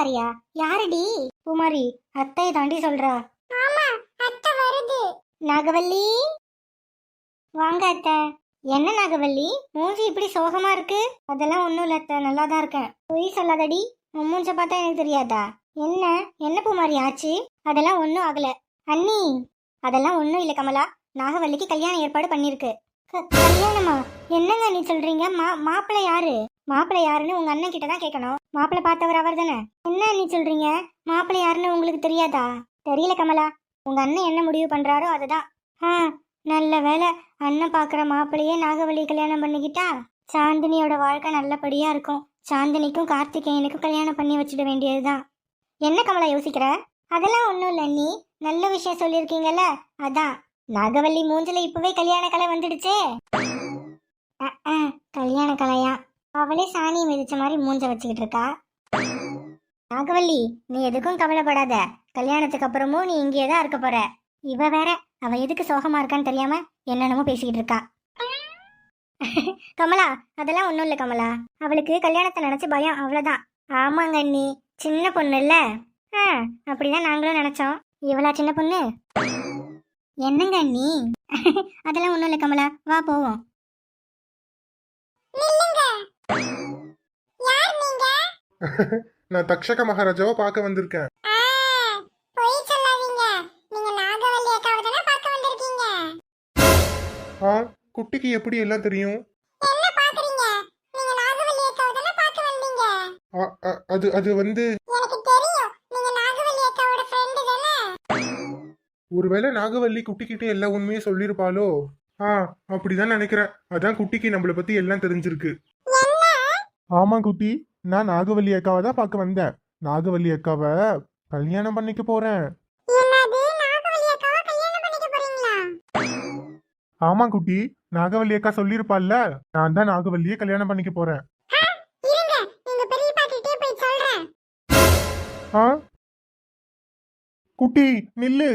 வேலைக்காரியா யாருடி? குமாரி அத்தை தாண்டி சொல்றா. ஆமா அத்தை வருது. நாகவல்லி? வாங்க அத்தை. என்ன நாகவல்லி? மூஞ்சி இப்படி சோகமா இருக்கு? அதெல்லாம் ஒண்ணும் இல்ல அத்தை நல்லா தான் இருக்கேன். பொய் சொல்லாதடி உன் மூஞ்ச பார்த்தா எனக்கு தெரியாதா? என்ன? என்ன பூமாரி ஆச்சு? அதெல்லாம் ஒண்ணும் ஆகல. அண்ணி! அதெல்லாம் ஒண்ணும் இல்ல கமலா. நாகவல்லிக்கு கல்யாணம் ஏற்பாடு பண்ணிருக்கு. க- கல்யாணமா? என்னங்க நீ சொல்றீங்க? மா மாப்பிள்ளை யாரு? மாப்பிள்ளை யாருன்னு உங்க அண்ணன் கிட்ட தான் கேட்கணும். மாப்பிள்ளை பார்த்தவர் அவர் தானே? என்ன நீ சொல்றீங்க? மாப்பிள்ளை யாருன்னு உங்களுக்கு தெரியாதா? தெரியல கமலா. உங்க அண்ணன் என்ன முடிவு பண்றாரோ அதுதான். ஆ நல்ல வேலை அண்ணன் பாக்குற மாப்பிள்ளையே நாகவல்லி கல்யாணம் பண்ணிக்கிட்டா? சாந்தினியோட வாழ்க்கை நல்லபடியா இருக்கும். சாந்தினிக்கும் கார்த்திகேயனுக்கும் கல்யாணம் பண்ணி வச்சிட வேண்டியதுதான். என்ன கமலா யோசிக்கிற? அதெல்லாம் ஒன்றும் இல்லை நீ நல்ல விஷயம் சொல்லியிருக்கீங்கல்ல? அதான். நாகவல்லி மூஞ்சில இப்பவே கல்யாண கலை வந்துடுச்சே கல்யாண கலையா அவளே சாணி மிதிச்ச மாதிரி மூஞ்ச வச்சுக்கிட்டு இருக்கா? நாகவல்லி நீ எதுக்கும் கவலைப்படாத. கல்யாணத்துக்கு அப்புறமும் நீ இங்கேயே தான் இருக்க போற. இவ வேற. அவ எதுக்கு சோகமா இருக்கான்னு தெரியாம என்னென்னமோ பேசிக்கிட்டு இருக்கா. கமலா அதெல்லாம் ஒண்ணும் இல்ல கமலா. அவளுக்கு கல்யாணத்தை நினச்சி பயம் அவ்வளோதான் ஆமாங்க அண்ணி. சின்ன பொண்ணு இல்ல. ஆ அப்படிதான் நாங்களும் நினச்சோம். இவளா சின்ன பொண்ணு? என்னங்க அண்ணி? அதெல்லாம் ஒண்ணும் இல்ல கமலா. வா போவோம். நான் தக்ஷக மகாராஜாவை பார்க்க வந்திருக்கேன். ஆ குட்டிக்கு எப்படி எல்லாம் தெரியும்? அது அது வந்து ஒருவேளை நாகவல்லி குட்டிக்கிட்ட எல்லா உண்மையும் சொல்லியிருப்பாளோ? ஆ அப்படிதான் நினைக்கிறேன். அதான் குட்டிக்கு நம்மளை பத்தி எல்லாம் தெரிஞ்சிருக்கு. ஆமா குட்டி நான் நாகவல்லி அக்காவை தான் பார்க்க வந்தேன். நாகவல்லி அக்காவை கல்யாணம் பண்ணிக்க போறேன். ஆமா குட்டி நாகவல்லி அக்கா சொல்லியிருப்பாள்ல நான் தான் நாகவல்லியை கல்யாணம் பண்ணிக்க போறேன். குட்டி நில்லு.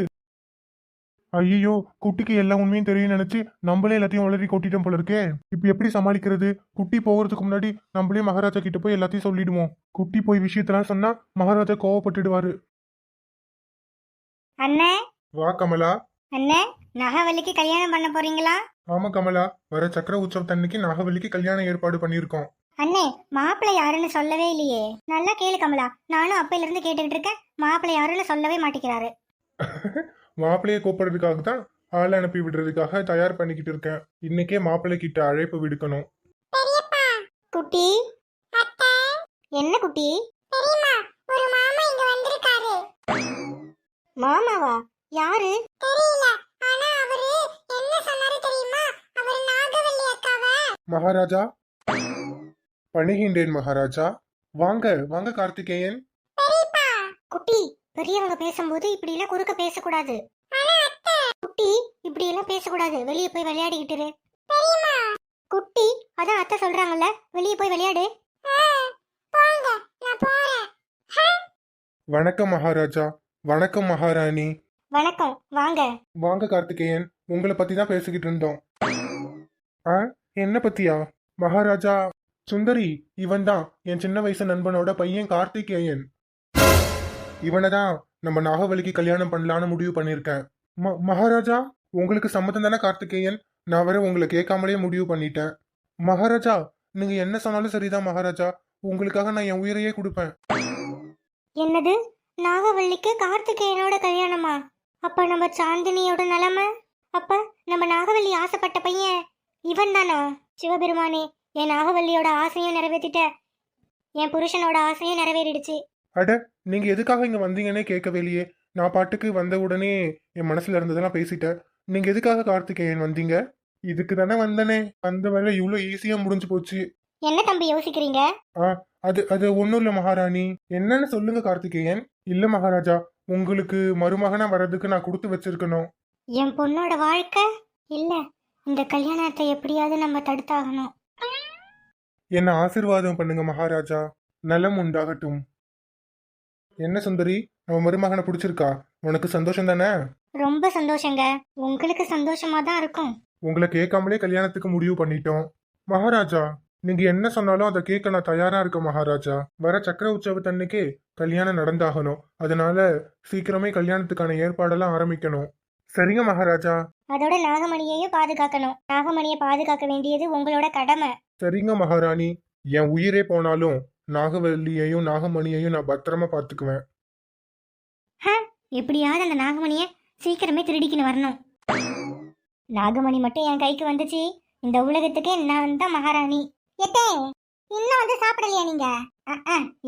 ஐயோ குட்டிக்கு எல்லா உண்மையும் தெரியும் நினைச்சு நம்மளே எல்லாத்தையும் உளறி கொட்டிட்டோம் போல இருக்கே. இப்ப எப்படி சமாளிக்கிறது? குட்டி போகிறதுக்கு முன்னாடி நம்மளே மகாராஜா கிட்ட போய் எல்லாத்தையும் சொல்லிடுவோம். குட்டி போய் விஷயத்தெல்லாம் சொன்னா மகாராஜா கோவப்பட்டுடுவாரு. அண்ணே? வா கமலா. அண்ணே நாகவல்லிக்கு கல்யாணம் பண்ண போறீங்களா? ஆமா கமலா. வர சக்கர உற்சவத்தன்னைக்கு நாகவல்லிக்கு கல்யாணம் ஏற்பாடு பண்ணியிருக்கோம். அண்ணே மாப்பிள்ளை யாருன்னு சொல்லவே இல்லையே. நல்லா கேளு கமலா. நானும் அப்பையில இருந்து கேட்டுக்கிட்டு இருக்கேன். மாப்பிள்ளை யாருன்னு சொல்லவே மாட்டேங்கிறாரு. மாப்பிள்ளையை கூப்பிடுறதுக்காக தான் ஆள் அனுப்பி விடுறதுக்காக தயார் பண்ணிக்கிட்டு இருக்கேன். இன்னைக்கே மாப்பிள்ளை கிட்ட அழைப்பு விடுக்கணும். குட்டி. என்ன குட்டி? பெரியம்மா ஒரு மாமா இங்க வந்திருக்காரு. மாமாவா? யாரு? தெரியல. ஆனா அவரு என்ன சொன்னாரு தெரியுமா? அவர் நாகவல்லி அக்காவை? மகாராஜா? பணிகின்றேன் மகாராஜா. வாங்க வாங்க கார்த்திகேயன். குட்டி. பெரியவங்க பேசும்போது இப்படி எல்லாம் குறுக்க பேசக்கூடாது. குட்டி இப்படி எல்லாம் பேசக்கூடாது. வெளியே போய் விளையாடிக்கிட்டு. குட்டி அதான் அத்தை சொல்றாங்கல்ல வெளியே போய் விளையாடு. வணக்கம் மகாராஜா. வணக்கம் மகாராணி. வணக்கம். வாங்க. வாங்க கார்த்திகேயன். உங்களை பத்தி தான் பேசிக்கிட்டு இருந்தோம். ஆ என்ன பத்தியா? மகாராஜா சுந்தரி இவன் தான் என் சின்ன வயசு நண்பனோட பையன் கார்த்திகேயன். இவனை தான் நம்ம நாகவலிக்கு கல்யாணம் பண்ணலான்னு முடிவு பண்ணியிருக்கேன். ம- மகாராஜா உங்களுக்கு சம்மதம் தானே கார்த்திகேயன்? நான் வர உங்களை கேட்காமலே முடிவு பண்ணிட்டேன். மகாராஜா நீங்க என்ன சொன்னாலும் சரிதான் மகாராஜா. உங்களுக்காக நான் என் உயிரையே கொடுப்பேன். என்னது? நாகவல்லிக்கு கார்த்திகேயனோட கல்யாணமா? அப்ப நம்ம சாந்தினியோட நிலைமை? அப்ப நம்ம நாகவல்லி ஆசைப்பட்ட பையன் இவன் தானா? சிவபெருமானே என் நாகவல்லியோட ஆசையும் நிறைவேற்றிட்ட என் புருஷனோட ஆசையும் நிறைவேறிடுச்சு. அட நீங்க எதுக்காக இங்க வந்தீங்கன்னே கேட்கவே இல்லையே. நான் பாட்டுக்கு வந்த உடனே என் மனசுல இருந்ததெல்லாம் பேசிட்டேன். நீங்க எதுக்காக கார்த்திகேயன் வந்தீங்க? இதுக்கு தானே வந்தனே. அந்த வேலை இவ்வளோ ஈஸியா முடிஞ்சு போச்சு. என்ன தம்பி யோசிக்கிறீங்க? அது அது ஒன்றும் இல்லை மகாராணி. என்னன்னு சொல்லுங்க கார்த்திகேயன். இல்ல மகாராஜா உங்களுக்கு மருமகனா வர்றதுக்கு நான் கொடுத்து வச்சிருக்கணும். என் பொண்ணோட வாழ்க்கை? இல்ல இந்த கல்யாணத்தை எப்படியாவது நம்ம தடுத்தாகணும். என்ன ஆசீர்வாதம் பண்ணுங்க மகாராஜா. நலம் உண்டாகட்டும். என்ன சுந்தரி? நம்ம மருமகனை பிடிச்சிருக்கா? உனக்கு சந்தோஷம் தானே? ரொம்ப சந்தோஷங்க. உங்களுக்கு சந்தோஷமா தான் இருக்கும். உங்களை கேட்காமலே கல்யாணத்துக்கு முடிவு பண்ணிட்டோம். மகாராஜா நீங்க என்ன சொன்னாலும் அதை கேட்க நான் தயாரா இருக்கேன் மகாராஜா. வர சக்கர உற்சவத்தன்னைக்கே கல்யாணம் நடந்தாகணும். அதனால சீக்கிரமே கல்யாணத்துக்கான ஏற்பாடெல்லாம் ஆரம்பிக்கணும். சரிங்க மகாராஜா. அதோட நாகமணியையும் பாதுகாக்கணும். நாகமணியை பாதுகாக்க வேண்டியது உங்களோட கடமை. சரிங்க மகாராணி. என் உயிரே போனாலும் நாகவல்லியையும் நாகமணியையும் நான் பத்திரமா பாத்துக்குவேன் எப்படியாவது அந்த நாகமணியை சீக்கிரமே திருடிக்கின்னு வரணும். நாகமணி மட்டும் என் கைக்கு வந்துச்சு. இந்த உலகத்துக்கே நான் தான் மகாராணி. எட்டே இன்னும் வந்து சாப்பிடலையா நீங்க?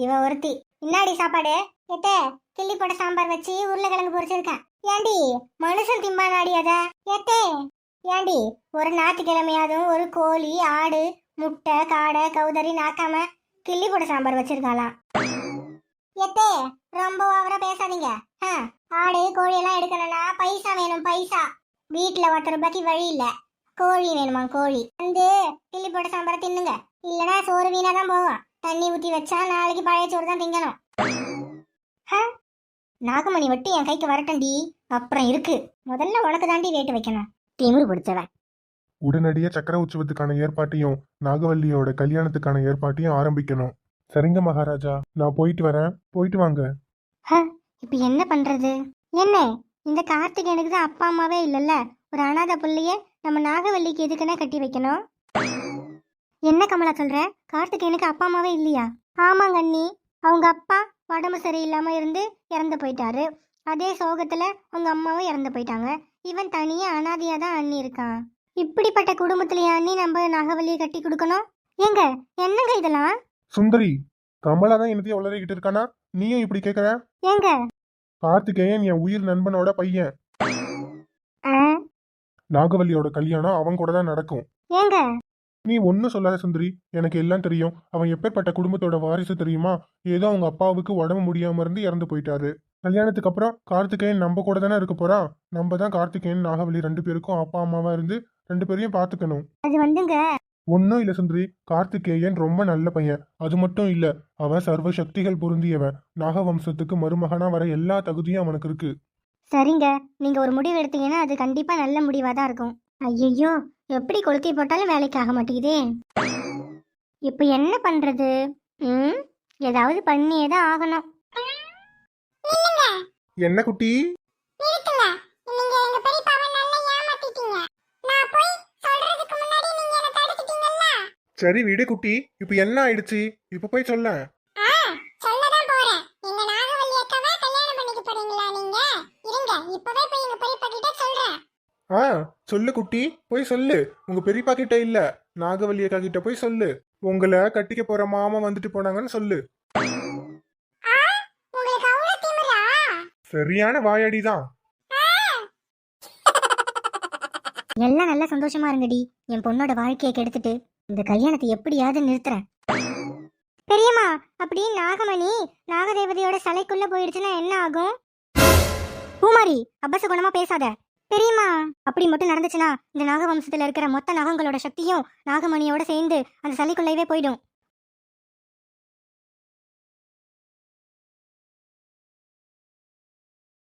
இவ ஒருத்தி. இன்னாடி சாப்பாடு? எட்டே கிள்ளி சாம்பார் வச்சு உருளைக்கிழங்கு பொரிச்சிருக்கேன் ஏண்டி மனுஷன் திம்பா நாடி அத ஏண்டி ஒரு ஞாயிற்றுக்கிழமையாதும் ஒரு கோழி ஆடு முட்டை காடை கௌதரி நாக்காம கிள்ளி கூட சாம்பார் வச்சிருக்காளாம் எத்தே ரொம்ப ஓவரா பேசாதீங்க. ஆடு கோழி எல்லாம் எடுக்கணும்னா பைசா வேணும் பைசா. வீட்டுல ஒருத்தர் ரூபாய்க்கு வழி இல்ல. கோழி வேணுமா கோழி? வந்து கிள்ளி போட்ட சாம்பாரை தின்னுங்க. இல்லனா சோறு வீணா தான் போகும். தண்ணி ஊத்தி வச்சா நாளைக்கு பழைய சோறு தான் திங்கணும். ஹ? நாகமணி வட்டி என் கைக்கு வரட்டண்டி அப்புறம் இருக்கு. முதல்ல உனக்கு தாண்டி வேட்டு வைக்கணும். திமிர் பிடிச்சவன். உடனடியாக சக்கர உற்சவத்துக்கான ஏற்பாட்டையும் நாகவல்லியோட கல்யாணத்துக்கான ஏற்பாட்டையும் ஆரம்பிக்கணும். சரிங்க மகாராஜா. நான் போயிட்டு வரேன். போயிட்டு வாங்க. இப்ப என்ன பண்றது? என்ன? இந்த கார்த்திகேயனுக்கு தான் அப்பா அம்மாவே இல்லல்ல? ஒரு அனாதை பிள்ளைய நம்ம நாகவல்லிக்கு எதுக்குன்னா கட்டி வைக்கணும்? என்ன கமலா சொல்ற? கார்த்திகேயனுக்கு அப்பா அம்மாவே இல்லையா? ஆமாங்க அண்ணி. அவங்க அப்பா உடம்பு சரியில்லாம இருந்து இறந்து போயிட்டாரு. அதே சோகத்துல அவங்க அம்மாவும் இறந்து போயிட்டாங்க. இவன் தனியா அனாதையா தான் அண்ணி இருக்கான். இப்படிப்பட்ட குடும்பத்திலேயே அண்ணி நம்ம நாகவல்லியை கட்டி கொடுக்கணும்? ஏங்க என்னங்க இதெல்லாம்? சுந்தரி கமலா தான் என்னத்தையும் உளறிக்கிட்டு இருக்கானா? நீயும் இப்படி கேக்குற? ஏங்க. கார்த்திகேயன் என் உயிர் நண்பனோட பையன். ஆ, நாகவல்லியோட கல்யாணம் அவன் கூட தான் நடக்கும். ஏங்க. நீ ஒன்னும் சொல்லாத சுந்தரி. எனக்கு எல்லாம் தெரியும். அவன் எப்பேற்பட்ட குடும்பத்தோட வாரிசு தெரியுமா? ஏதோ அவங்க அப்பாவுக்கு உடம்பு முடியாம இருந்து இறந்து போயிட்டாரு. கல்யாணத்துக்கு அப்புறம் கார்த்திகேயன் நம்ம கூட தானே இருக்க போறான்? நம்ம தான் கார்த்திகேயன் நாகவல்லி ரெண்டு பேருக்கும் அப்பா அம்மாவா இருந்து ரெண்டு பேரையும் பாத்துக்கணும் அது வந்துங்க. ஒன்னும் இல்ல சுந்தரி. கார்த்திகேயன் ரொம்ப நல்ல பையன். அது மட்டும் இல்ல அவன் சர்வ சக்திகள் பொருந்தியவன். நாகவம்சத்துக்கு மருமகனா வர எல்லா தகுதியும் அவனுக்கு இருக்கு. சரிங்க. நீங்க ஒரு முடிவு எடுத்தீங்கன்னா அது கண்டிப்பா நல்ல முடிவா தான் இருக்கும். ஐயோ எப்படி கொளுத்தி போட்டாலும் வேலைக்கு ஆக மாட்டேங்குதே. இப்போ என்ன பண்றது? ம்? ஏதாவது பண்ணியே தான் ஆகணும். என்ன குட்டி? சரி விடு குட்டி இப்ப என்ன ஆயிடுச்சு? இப்ப போய் சொல்ல. ஆ சொல்லு குட்டி போய் சொல்லு. உங்க பெரியப்பா கிட்ட இல்ல. நாகவல்லி அக்கா கிட்ட போய் சொல்லு. உங்களை கட்டிக்க போற மாமா வந்துட்டு போனாங்கன்னு சொல்லு. உங்களுக்கு அவ்வளவு திமிரா? சரியான வாயடி தான். எல்லாம் நல்ல சந்தோஷமா இருங்கடி. என் பொண்ணோட வாழ்க்கையை கெடுத்துட்டு இந்த கல்யாணத்தை எப்படியாவது நிறுத்துறேன். பெரியம்மா அப்படி நாகமணி நாகதேவதையோட சிலைக்குள்ள போயிடுச்சுன்னா என்ன ஆகும்? பூமாரி அபச குணமா பேசாத. பெரியம்மா அப்படி மட்டும் நடந்துச்சுன்னா இந்த நாகவம்சத்துல இருக்கிற மொத்த நாகங்களோட சக்தியும் நாகமணியோட சேர்ந்து அந்த சிலைக்குள்ளவே போயிடும்.